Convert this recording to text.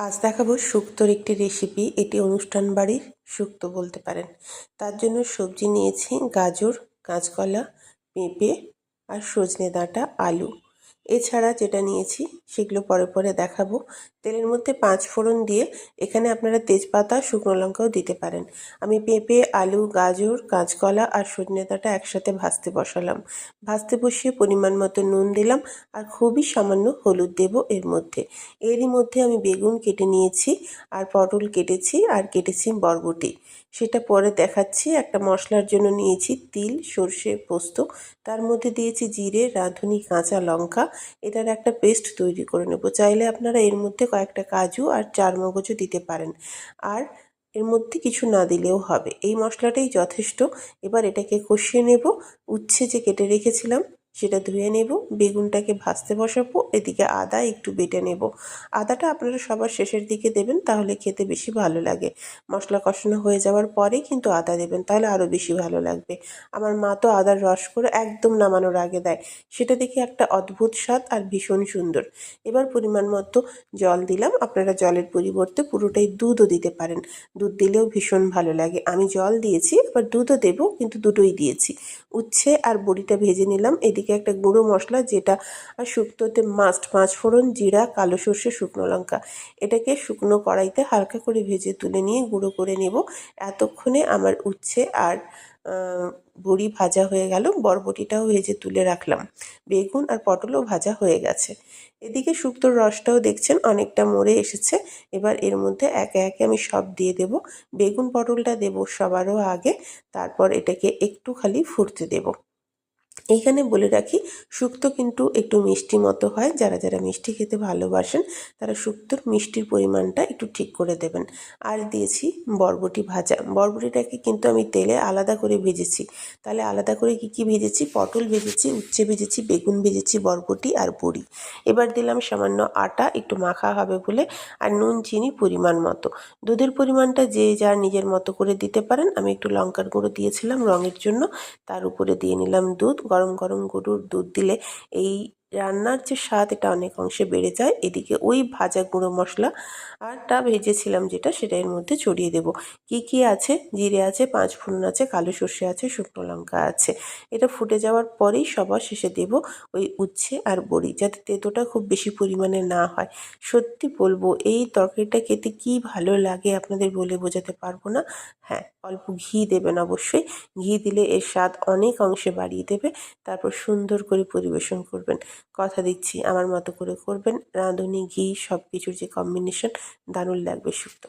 আজ দেখাবো শুক্তোর একটি রেসিপি এটি অনুষ্ঠান বাড়ির শুক্তো বলতে পারেন। তার জন্য সবজি নিয়েছি গাজর, কাঁচকলা, পেঁপে আর সজনে ডাঁটা, আলু। এছাড়া যেটা নিয়েছি সেগুলো পরে পরে দেখাবো। তেলের মধ্যে পাঁচ ফোড়ন দিয়ে এখানে আপনারা তেজপাতা, শুকনো লঙ্কাও দিতে পারেন। আমি পেঁপে, আলু, গাজর, কাঁচকলা আর সজনে ডাঁটা একসাথে ভাজতে বসালাম। ভাজতে বসিয়ে পরিমাণ মতো নুন দিলাম আর খুবই সামান্য হলুদ দেব এর মধ্যে। এরই মধ্যে আমি বেগুন কেটে নিয়েছি আর পটল কেটেছি আর কেটেছি বরবটি। সেটা পরে দেখাচ্ছি। একটা মশলার জন্য নিয়েছি তিল, সর্ষে পোস্ত। তার মধ্যে দিয়েছি জিরে, রাঁধুনি, কাঁচা লঙ্কা। এটার একটা পেস্ট তৈরি করে নেব। চাইলে আপনারা এর মধ্যে কয়েকটা কাজু আর চার মগজও দিতে পারেন। আর এর মধ্যে কিছু না দিলেও হবে। এই মশলাটাই যথেষ্ট। এবার এটাকে কষিয়ে নেব। উচ্ছে যে কেটে রেখেছিলাম সেটা ধুয়ে নেব, বেগুনটাকে ভাজতে বসাবো, এদিকে আদা একটু বেটে নেব। আদাটা আপনারা সবার শেষের দিকে দেবেন, তাহলে খেতে বেশি ভালো লাগে। মশলা কষানো হয়ে যাওয়ার পরে কিন্তু আদা দেবেন, তাহলে আরও বেশি ভালো লাগবে। আমার মা তো আদার রস করে একদম নামানোর আগে দেয়। সেটা দেখে একটা অদ্ভুত স্বাদ আর ভীষণ সুন্দর। এবার পরিমাণ মতো জল দিলাম, আপনারা জলের পরিবর্তে পুরোটাই দুধও দিতে পারেন। দুধ দিলেও ভীষণ ভালো লাগে। আমি জল দিয়েছি আবার দুধও দেবো, কিন্তু দুটোই দিয়েছি। উচ্ছে আর বড়িটা ভেজে নিলাম, এদিকে একটা গুঁড়ো মশলা, যেটা শুক্তোতে মাস্ট পাঁচ ফোড়ন জিরা, কালো সর্ষে, শুকনো লঙ্কা। এটাকে শুকনো কড়াইতে হালকা করে ভেজে তুলে নিয়ে গুঁড়ো করে নেব। এতক্ষণে আমার উচ্ছে আর বড়ি ভাজা হয়ে গেল, বরবটিটাও ভেজে তুলে রাখলাম। বেগুন আর পটলও ভাজা হয়ে গেছে। এদিকে শুক্তোর রসটাও দেখছেন, অনেকটা মরে এসেছে। এবার এর মধ্যে একে একে আমি সব দিয়ে দেব। বেগুন পটলটা দেব সবারও আগে, তারপর এটাকে একটু খালি ফুটতে দেবো। এইখানে বলে রাখি, শুক্তো কিন্তু একটু মিষ্টি মতো হয়। যারা যারা মিষ্টি খেতে ভালোবাসেন, তারা শুক্তোর মিষ্টির পরিমাণটা একটু ঠিক করে দেবেন। আর দিয়েছি বরবটি ভাজা। বরবটিটাকে কিন্তু আমি তেলে আলাদা করে ভেজেছি। তাহলে আলাদা করে কি কি ভেজেছি? পটল ভেজেছি, উচ্ছে ভেজেছি, বেগুন ভেজেছি, বরবটি আর বড়ি এবার দিলাম সামান্য আটা, একটু মাখা হবে বলে, আর নুন, চিনি পরিমাণ মতো। দুধের পরিমাণটা যে যার নিজের মতো করে দিতে পারেন। আমি একটু লঙ্কার গুঁড়ো দিয়েছিলাম রঙের জন্য, তার উপরে দিয়ে নিলাম দুধ। গরম গরম গরুর দুধ দিলে এই রান্নার যে স্বাদ, এটা অনেক অংশে বেড়ে যায়। এদিকে ওই ভাজা গুঁড়ো মশলা আরটা ভেজেছিলাম যেটা, সেটা এর মধ্যে ছড়িয়ে দেব। কি কি আছে? জিরে আছে, পাঁচ ফোড়ন আছে, কালো সর্ষে আছে, শুকনো লঙ্কা আছে। এটা ফুটে যাওয়ার পরেই সবার শেষে দেব ওই উচ্ছে আর বড়ি, যাতে তেঁতোটা খুব বেশি পরিমাণে না হয়। সত্যি বলব, এই তরকারিটা খেতে কি ভালো লাগে আপনাদের বলে বোঝাতে পারব না। হ্যাঁ অল্প ঘি দেবেন অবশ্যই। ঘি দিলে এর স্বাদ অনেক অংশে বাড়িয়ে দেবে। তারপর সুন্দর করে পরিবেশন করবেন। কথা দিচ্ছি। আমার মতো করে করবেন। রাঁধুনি, ঘি সব কিছুর যে কম্বিনেশন দারুণ লাগবে শুক্তো